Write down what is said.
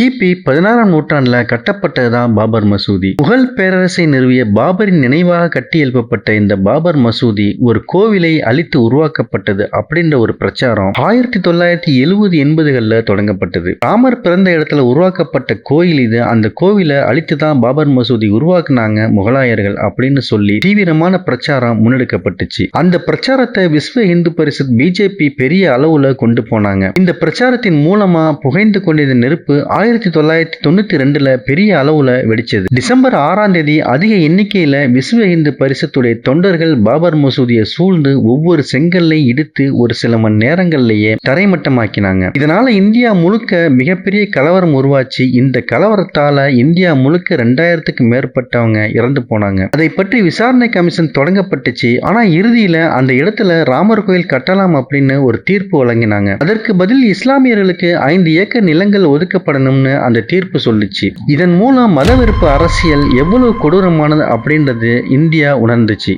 கிபி பதினாறாம் நூற்றாண்டுல கட்டப்பட்டதுதான் பாபர் மசூதி. முகல் பேரரசை நிறுவிய பாபரின் நினைவாக கட்டி எழுப்பப்பட்ட இந்த பாபர் மசூதி ஒரு கோவிலை அழித்து உருவாக்கப்பட்டது அப்படின்ற ஒரு பிரச்சாரம் ஆயிரத்தி தொள்ளாயிரத்தி எழுபது எண்பதுகளில் தொடங்கப்பட்டது. ராமர் பிறந்த இடத்துல உருவாக்கப்பட்ட கோயில் இது. அந்த கோவிலை அழித்து தான் பாபர் மசூதி உருவாக்குனாங்க முகலாயர்கள் அப்படின்னு சொல்லி தீவிரமான பிரச்சாரம் முன்னெடுக்கப்பட்டுச்சு. அந்த பிரச்சாரத்தை விஸ்வ இந்து பரிஷத் பிஜேபி பெரிய அளவுல கொண்டு போனாங்க. இந்த பிரச்சாரத்தின் மூலமா புகைந்து கொண்டிருந்த நெருப்பு ஆயிரத்தி தொள்ளாயிரத்தி தொண்ணூற்றி ரெண்டில் பெரிய அளவுல வெடிச்சது. டிசம்பர் ஆறாம் தேதி அதிக எண்ணிக்கையில் விஸ்வ இந்து பரிசத்துடைய தொண்டர்கள் பாபர் மசூதியை சூழ்ந்து ஒவ்வொரு செங்கல்லை இடித்து ஒரு சில மணி நேரங்கள்லேயே தரைமட்டமாக்கினாங்க. இதனால இந்தியா முழுக்க மிகப்பெரிய கலவரம் உருவாச்சு. இந்த கலவரத்தால இந்தியா முழுக்க ரெண்டாயிரத்துக்கு மேற்பட்டவங்க இறந்து போனாங்க. அதை பற்றி விசாரணை கமிஷன் தொடங்கப்பட்டுச்சு. ஆனா இறுதியில அந்த இடத்துல ராமர் கோயில் கட்டலாம் அப்படின்னு ஒரு தீர்ப்பு வழங்கினாங்க. அதற்கு பதில் இஸ்லாமியர்களுக்கு ஐந்து ஏக்கர் நிலங்கள் ஒதுக்கப்படணும் ஒன்று அந்த தீர்ப்பு சொல்லுச்சு. இதன் மூலம் மதவெறுப்பு அரசியல் எவ்வளவு கொடூரமானது அப்படின்றது இந்தியா உணர்ந்துச்சு.